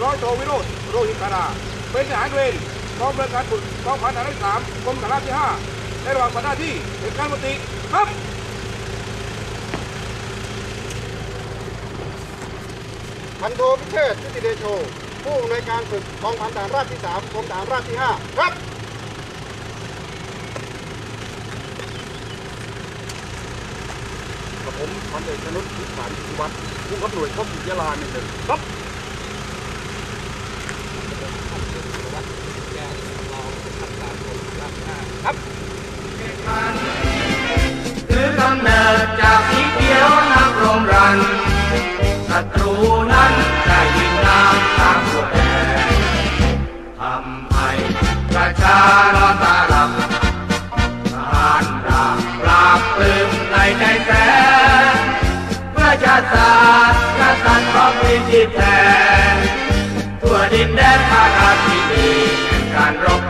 วิโรธโรหิตาราเป็นทหารเวรกองเรือการฝึกกองพันทหารที่สามกรมทหารที่ห้าในระหว่างปฏิบัติหน้าที่เป็นการปฏิครับพันโทพิเชษฐ์ชุติเดโช ผู้อำนวยการฝึกกองพันทหารราบที่3กรมทหารราบที่5ครับกับผมพันเอกชนุชวิสารสุวัฒน์ผู้ขับหน่วยข้อมูลยาลาหนึ่งหนึ่งครับ คือกำเนิดจากสีเขียวนักรมรันศัตรูนั้นได้ยิงน้ำตามตัวแดงทำให้ประชานอนตาหลับทหารราบปราบปลื้มในใจแสนเพื่อชาติศาสตร์กษัตริย์ของมีจิตแทนทั่วดินแดนอาณาธิบดีแห่งการรบ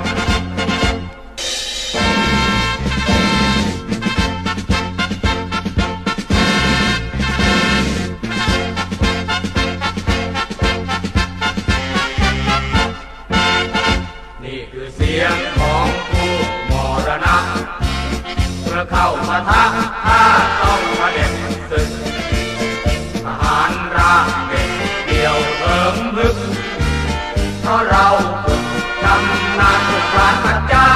มาทักถ้าต้องมาเด็ดศึกทหารราบเป็นเดียวเอิมพึก เพราะเราฝึกชำนาญฝึกราศปัจจา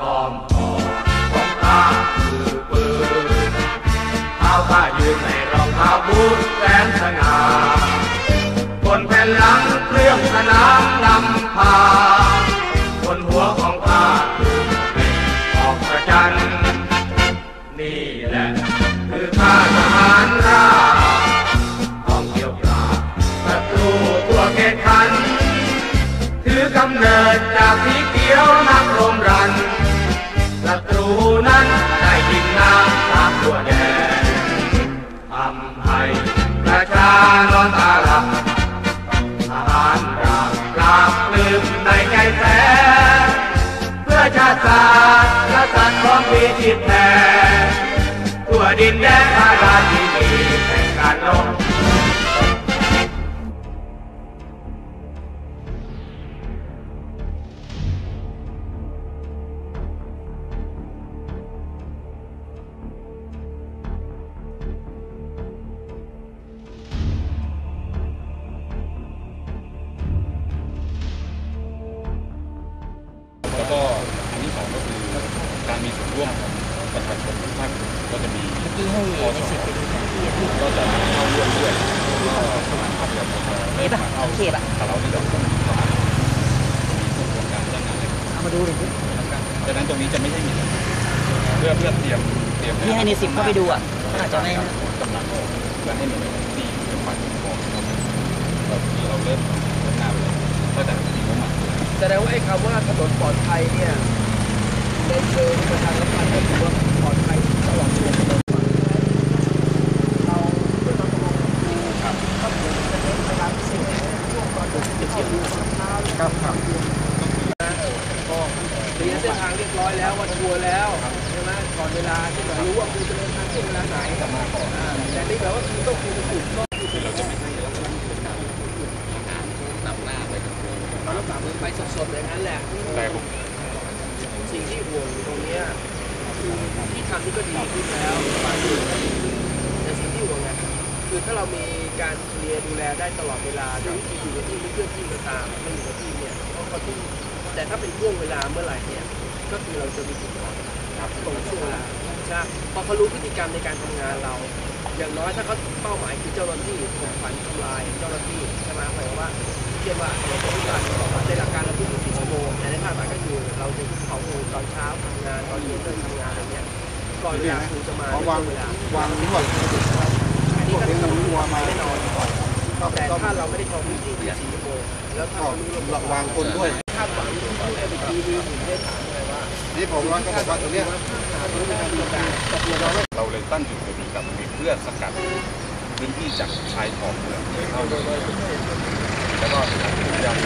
ก้อมคอของข้าคือปืนเท้าข้ายืนในรองเท้าบูทแสนสง่าบนแผ่นหลังเครื่องสนามนำพาบนหัวของ ถือกำเนิดจากสีเกี้ยวนักรมรันศัตรูนั้นได้ยินนา ร่วมของประชาชนทุกภาคส่วนก็จะมีที่ให้สิทธิ์ก็จะเข้าร่วมด้วยแล้วก็สถานภาพแบบเอฟอะเข้าเขตอะกับเราที่เราต้องเข้ามามีส่วนร่วมการจ้างงานเลยเอามาดูหน่อยดิดังนั้นตรงนี้จะไม่ใช่มีเพื่อเพื่อเตรียมเตรียมที่ให้ในสิบเข้าไปดูอะอาจจะไม่กำลังเพื่อให้หน่วยที่เป็นฝ่ายปกครองเราเราเริ่มเริ่มหน้าไปแล้วก็แต่มีงบประมาแสดงว่าไอ้คำว่าถนนปลอดภัยเนี่ย คือว่าปลอดภัยตลอดตัวถนนเราเป็นต้องลงดูครับก็เหมือนจะเน้นเวลาพิเศษช่วงตอนดึกเข้าดูตอนเช้าครับครับก็เคลียร์เส้นทางเรียบร้อยแล้วว่าทัวร์แล้วใช่ไหมก่อนเวลาที่เรารู้ว่าคุณจะเดินทางช่วงเวลาไหนแต่มาก่อนแต่นี่แบบว่าคุณต้องคุณจะถูกต้องคือเราจะไม่ให้เราจะเป็นการนำหน้าไปเราต้องกลับไปสดๆอย่างนั้นแหละแต่ งที่ห่วงอยู่ตรงเนี้ยคือที่ทำนี่ก็ดีขึ้นแล้วบางส่วนก็ดีขึ้นแต่สิ่งที่ห่วงไงคือถ้าเรามีการเคลียร์ดูแลได้ตลอดเวลาด้วยวิธีอยู่กับที่ไม่เคลื่อนที่ก็ตามไม่อยู่กับที่เนี่ยเขาก็ที่แต่ถ้าเป็นช่วงเวลาเมื่อไหร่เนี่ยก็คือเราจะมีจุดอ่อนตรงช่วงเวลาใช่พอเขารู้พฤติกรรมในการทำงานเรา อย่างน้อยถ้าเขาเป้าหมายคือเจ้าหน้าที่ถูกฝันทำลายเจ้าหน้าที่ใช่ไหมหมายความว่าเช่นว่าเราต้องการบอกว่าในหลักการ งแต่ในภาก็คือเราจะเขาตอนเช้าทำงานตอนเย็นเลิกทำงานอะไรเงี้ยก่อนเวลาครูจะมาขอวางเวลาวางนวดอันนี้ก็พวกต้องนี้วัวมาแน่นอนครับแต่ถ้าเราไม่ได้ครอพื้นที่ที่สี่ชั่วโมงแล้วถ้าเราระวางคนด้วยคาดหวังที่พูดในทีวีผมได้ถามเลยว่านี่ผมว่าก็บอกว่าตรงเนี้ยเราเลยตั้งจุดตรงนี้กับเพื่อสกัดพื้นที่จากชายขอบเมืองเลยเข้าเลยแล้วก็ยัง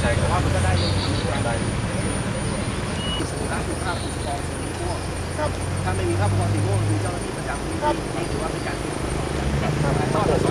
ใช่ครับมันก็ได้ได้ สุขภาปกครองสุขภาพสุขภาพครับถ้าไม่ครับพอสีม่วงคือเจ้าหน้าที่ประจำที่นี่ถือว่าเป็นการติดต่อกันถ่ายทอดประส